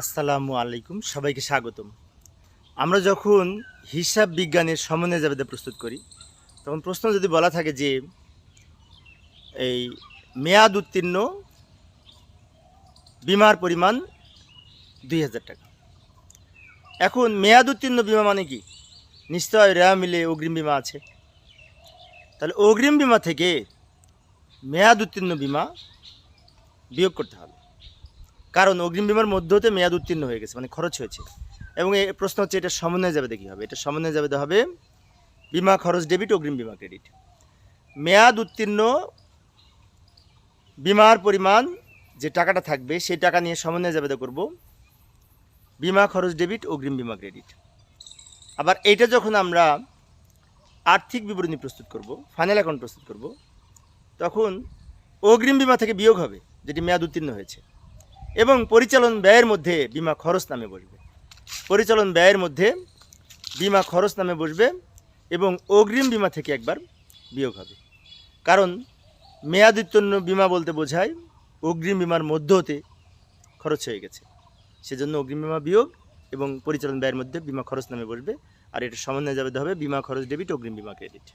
আসসালামু আলাইকুম, সবাইকে স্বাগতম। আমরা যখন হিসাব বিজ্ঞানের সমন্বয় জাবেদা প্রস্তুত করি, তখন প্রশ্ন যদি বলা থাকে যে, এই মেয়াদ উত্তীর্ণ বিমার পরিমাণ দুই হাজার টাকা। এখন মেয়াদ উত্তীর্ণ বিমা মানে কি? নিশ্চয় রেয়া মিলে অগ্রিম বিমা আছে। তাহলে অগ্রিম বিমা থেকে মেয়াদ উত্তীর্ণ বিমা বিয়োগ করতে হবে। কারণ অগ্রিম বিমার মধ্য হতে মেয়াদ উত্তীর্ণ হয়ে গেছে মানে খরচ হয়েছে। এবং এই প্রশ্ন হচ্ছে, এটা সমন্বয় যাবে দেখি হবে। এটা সমন্বয় যাবে হবে বিমা খরচ ডেবিট অগ্রিম বিমা ক্রেডিট মেয়াদ উত্তীর্ণ বিমার পরিমাণ যে টাকাটা থাকবে, সেই টাকা নিয়ে সমন্বয় যাবে করব। বিমা খরচ ডেবিট অগ্রিম বিমা ক্রেডিট আবার এইটা যখন আমরা আর্থিক বিবরণী প্রস্তুত করব ফাইনাল অ্যাকাউন্ট প্রস্তুত করব, তখন অগ্রিম বিমা থেকে বিয়োগ হবে, যেটি মেয়াদ উত্তীর্ণ হয়েছে। এবং পরিচালন ব্যয়ের মধ্যে বিমা খরচ নামে বসবে। পরিচালন ব্যয়ের মধ্যে বিমা খরচ নামে বসবে এবং অগ্রিম বিমা থেকে একবার বিয়োগ হবে। কারণ মেয়াদ উত্তীর্ণ বিমা বলতে বোঝায় অগ্রিম বিমার মধ্য হতে খরচ হয়ে গেছে। সেজন্য অগ্রিম বিমা বিয়োগ এবং পরিচালন ব্যয়ের মধ্যে বিমা খরচ নামে বসবে। আর এটা সমন্বয় যাবে হবে বিমা খরচ ডেবিট, অগ্রিম বিমা ক্রেডিট।